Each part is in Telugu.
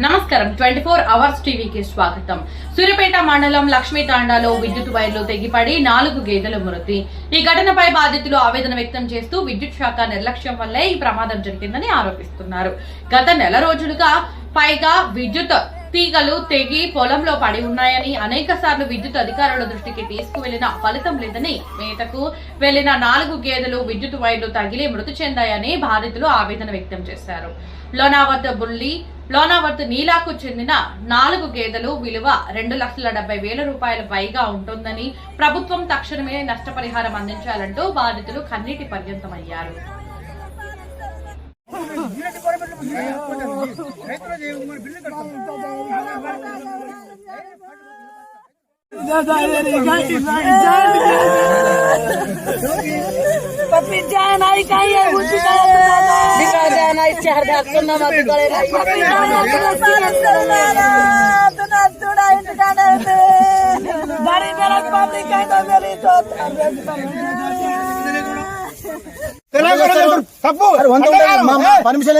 నమస్కారం. ట్వంటీ ఫోర్ అవర్స్ టీవీకి స్వాగతం. సూర్యపేట మండలం లక్ష్మీ తాండాలో విద్యుత్ వైర్లు తెగిపడి నాలుగు గేదెలు మృతి. ఈ ఘటనపై బాధితులు ఆవేదన వ్యక్తం చేస్తూ విద్యుత్ శాఖ నిర్లక్ష్యం వల్లే ఈ ప్రమాదం జరిగిందని ఆరోపిస్తున్నారు. గత నెల రోజులుగా పైగా విద్యుత్ తీగలు తెగి పొలంలో పడి ఉన్నాయని అనేక సార్లు విద్యుత్ అధికారుల దృష్టికి తీసుకువెళ్ళిన ఫలితం లేదని మేతకు వెళ్ళిన నాలుగు గేదెలు విద్యుత్ వైర్లు తగిలి మృతి చెందాయని బాధితులు ఆవేదన వ్యక్తం చేశారు. లోనావత్ బుల్లి లోనావర్త్ నీలాకు చెందిన నాలుగు గేదెలు విలువ రెండు లక్షల డెబ్బై వేల రూపాయల పైగా ఉంటుందని ప్రభుత్వం తక్షణమే నష్టపరిహారం అందించాలంటూ బాధితులు కన్నీటి పర్యంతమయ్యారు. पति जान आई कहीं है? बुद्धि तो का दिखा जान आई शहर का सुनना मत करे। पति जान आई तो ना थोड़ा इंतज़ार है बड़ी मेरा पब्लिक है तो मेरी तो तेरा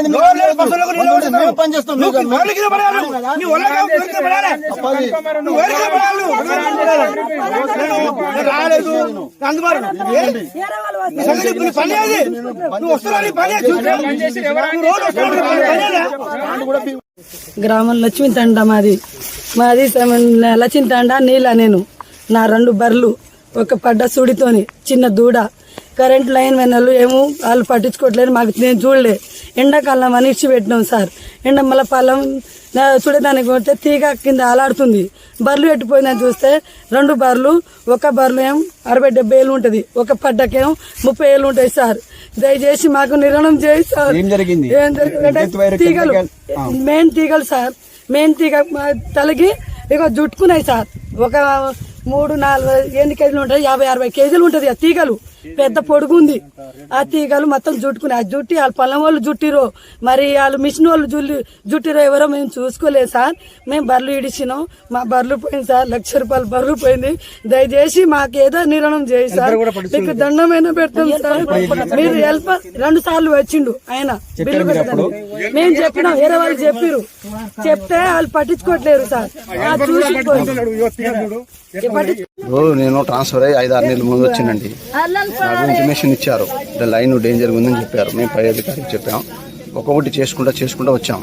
నోరు లేదు, బస్సులకు వంద నీళ్ళు ఉండాలి. పడతారు. మేము పని చేస్తాం. నువ్వు నువ్వు నోరు కింద పడాలి. నీ ఒళ్ళ కాదు, నోరు కింద పడాలి. తప్పది. నువ్వు ఒళ్ళు కింద పడాలి. నేను- నేను రాలేదు. అందుబాటు పని అది. నువ్వు వస్తున్నావు రోజు గ్రామం లక్ష్మీతండ మాది. మాది లక్ష్మీతండ నీళ్ళ నేను. నా రెండు బర్రెలు ఒక పడ్డ సుడితోని చిన్న దూడ. కరెంట్ లైన్ వెనలు ఏమో వాళ్ళు పట్టించుకోవట్లేదు మాకు నేను చూడలే. ఎండాకాలం అని ఇచ్చి పెట్టినాం సార్. ఎండ మళ్ళీ పొలం చూడడానికి పోతే తీగ కింద అలాడుతుంది బర్రెలు పెట్టిపోయిందని చూస్తే రెండు బర్రెలు ఒక బర్రెలు ఏం అరవై డెబ్బై ఏళ్ళు ఉంటుంది. ఒక పడ్డకేం ముప్పై ఏళ్ళు ఉంటాయి సార్. దయచేసి మాకు నిర్ణయం చేయి సార్. ఏం జరిగింది? తీగలు. మెయిన్ తీగలు సార్. మెయిన్ తీగ తలకి ఇక జుట్టుకున్నాయి సార్. ఒక మూడు నాలుగు ఎన్ని కేజీలు ఉంటాయి? యాభై అరవై కేజీలు ఉంటది ఆ తీగలు. పెద్ద పొడుగు ఉంది ఆ తీగలు మొత్తం జుట్టుకున్నాయి ఆ జుట్టి వాళ్ళ పొలం వాళ్ళు జుట్టిరో మరి వాళ్ళు మిషన్ వాళ్ళు జుల్లి జుట్టిరో ఎవరో మేము చూసుకోలేదు సార్. మేము బర్రెలు ఇడిచినాం మా బర్రెలు పోయింది సార్. లక్ష రూపాయలు బర్రెలు పోయింది దయచేసి మాకు ఏదో నిర్ణయం చేయి సార్. మీకు దండమైనా పెడతాం సార్. మీరు హెల్ప్ రెండు సార్లు వచ్చిండు ఆయన. బిల్లు పెట్టడానికి. మేము చెప్పినాం. వేరే వాళ్ళు చెప్పిరు చెప్తే వాళ్ళు పట్టించుకోవట్లేరు సార్. ఆ చూసి నేను ట్రాన్స్ఫర్ అయ్యి ఐదు ఆరు నెలల ముందు వచ్చిందండి నాకు ఇంటిమేషన్ ఇచ్చారు. అంటే లైన్ డేంజర్ ఉందని చెప్పారు. మేము పై అధికారికి చెప్పాం. ఒక్కొక్కటి చేసుకుంటా చేసుకుంటా వచ్చాం.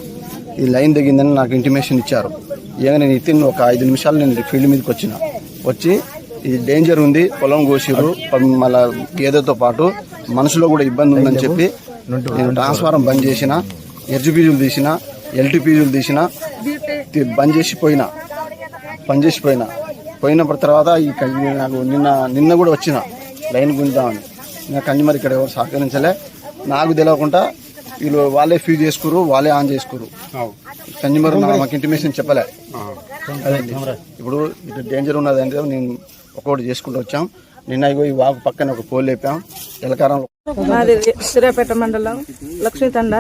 ఈ లైన్ దిగిందని నాకు ఇంటిమేషన్ ఇచ్చారు. ఇక నేను ఇతిన్ ఒక ఐదు నిమిషాలు నేను ఫీల్డ్ మీదకి వచ్చిన. వచ్చి ఇది డేంజర్ ఉంది పొలం కోసిరు మళ్ళా గేదెతో పాటు మనసులో కూడా ఇబ్బంది ఉందని చెప్పి నేను ట్రాన్స్ఫారం బంద్ చేసిన ఎర్జు పీజులు తీసిన ఎల్టీ పీజులు తీసిన బంద్ చేసి పోయినా. పని చేసిపోయినా పోయినప్పుడు తర్వాత నాకు నిన్న నిన్న కూడా వచ్చిన. లైన్ గుంజామని ఇంకా కంది మరి ఇక్కడ ఎవరు సహకరించలే. నాకు తెలియకుండా వీళ్ళు వాళ్ళే ఫీజ్ చేసుకురు వాళ్ళే ఆన్ చేసుకురు కంజూమర్ మాకు ఇంటిమేషన్ చెప్పలే. అదండి ఇప్పుడు ఇది డేంజర్ ఉన్నది అంటే నేను ఒక్కొక్కటి చేసుకుంటూ వచ్చాం. నిన్న ఇగో ఈ వాకు పక్కన ఒక పోల్ లేపాం. ఎలకారంలో మాది సూర్యాపేట మండలం లక్ష్మీతండ.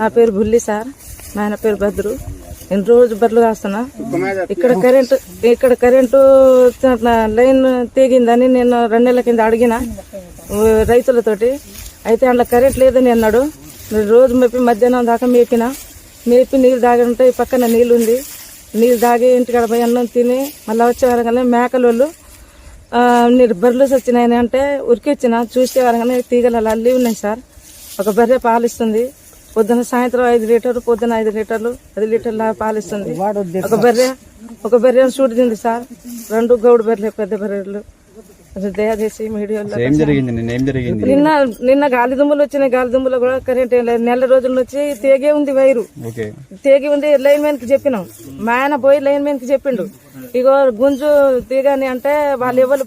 నా పేరు బుల్లి సార్. మా ఆయన పేరు భద్రు. నేను రోజు బర్రెలు కాస్తున్నా? ఇక్కడ కరెంటు ఇక్కడ కరెంటు లైన్ తెగిందని నేను రెండు నెలల కింద అడిగిన రైతులతోటి. అయితే అందులో కరెంట్ లేదని అన్నాడు. నేను రోజు మేపి మధ్యాహ్నం దాకా మేపిన. మేపి నీళ్ళు దాగి ఉంటే ఈ పక్కన నీళ్ళు ఉంది నీళ్ళు దాగి ఇంటికాడ పోయి అన్నం తిని మళ్ళీ వచ్చే వారంగానే మేకలోళ్ళు నేను మీరు బర్రెలు వచ్చినాయని అంటే ఉరికి వచ్చిన చూసే వరగానే తీగలు అలా అల్లి ఉన్నాయి సార్. ఒక బర్రె పాలిస్తుంది. పొద్దున సాయంత్రం ఐదు లీటర్లు పొద్దున ఐదు లీటర్లు పది లీటర్ల పాలిస్తుంది ఒక బర్రె ఒక బర్రె చూడింది సార్. రెండు గౌడు బర్రెలు పెద్ద బర్రెలు. అది దయచేసి మీడియాలో నిన్న ఏం జరిగింది? నిన్న నిన్న గాలి దుమ్ములు వచ్చినాయి. గాలి దుమ్ములు కూడా కరెంట్ ఏం లేదు. నెల రోజుల నుంచి తేగే ఉంది వైరు. ఓకే. తేగి ఉంది లైన్ మ్యాన్కి చెప్పినాం. మా ఆయన పోయి లైన్ మ్యాన్కి చెప్పిండు. ఇగో గుంజు తీగని అంటే వాళ్ళు ఎవరు